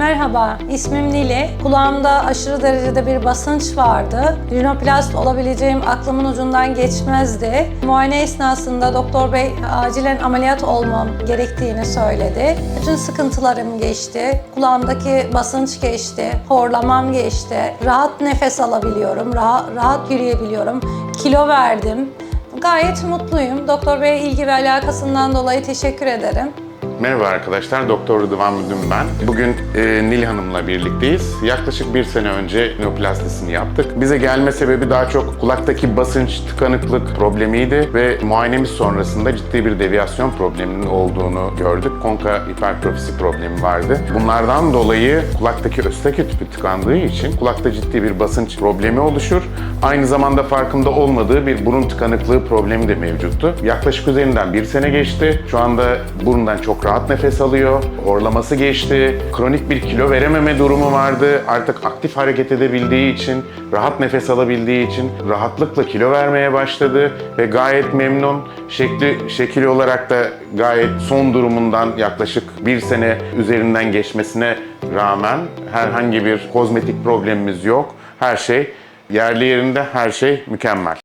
Merhaba, ismim Nili. Kulağımda aşırı derecede bir basınç vardı. Rinoplast olabileceğim aklımın ucundan geçmezdi. Muayene esnasında doktor bey acilen ameliyat olmam gerektiğini söyledi. Bütün sıkıntılarım geçti. Kulağımdaki basınç geçti. Horlamam geçti. Rahat nefes alabiliyorum. Rahat, rahat yürüyebiliyorum. Kilo verdim. Gayet mutluyum. Doktor beye ilgi ve alakasından dolayı teşekkür ederim. Merhaba arkadaşlar, Doktor Rıdvan Müdüm ben. Bugün e, Nil Hanım'la birlikteyiz. Yaklaşık bir sene önce nöplastisini yaptık. Bize gelme sebebi daha çok kulaktaki basınç, tıkanıklık problemiydi ve muayenemiz sonrasında ciddi bir deviyasyon probleminin olduğunu gördük. Konka hipertrofisi problemi vardı. Bunlardan dolayı kulaktaki östake tüpü tıkandığı için kulakta ciddi bir basınç problemi oluşur. Aynı zamanda farkında olmadığı bir burun tıkanıklığı problemi de mevcuttu. Yaklaşık üzerinden bir sene geçti. Şu anda burundan çok rahat nefes alıyor. Horlaması geçti. Kronik bir kilo verememe durumu vardı. Artık aktif hareket edebildiği için, rahat nefes alabildiği için rahatlıkla kilo vermeye başladı ve gayet memnun. Şekli şekil olarak da gayet son durumundan yaklaşık bir sene üzerinden geçmesine rağmen herhangi bir kozmetik problemimiz yok. Her şey yerli yerinde, her şey mükemmel.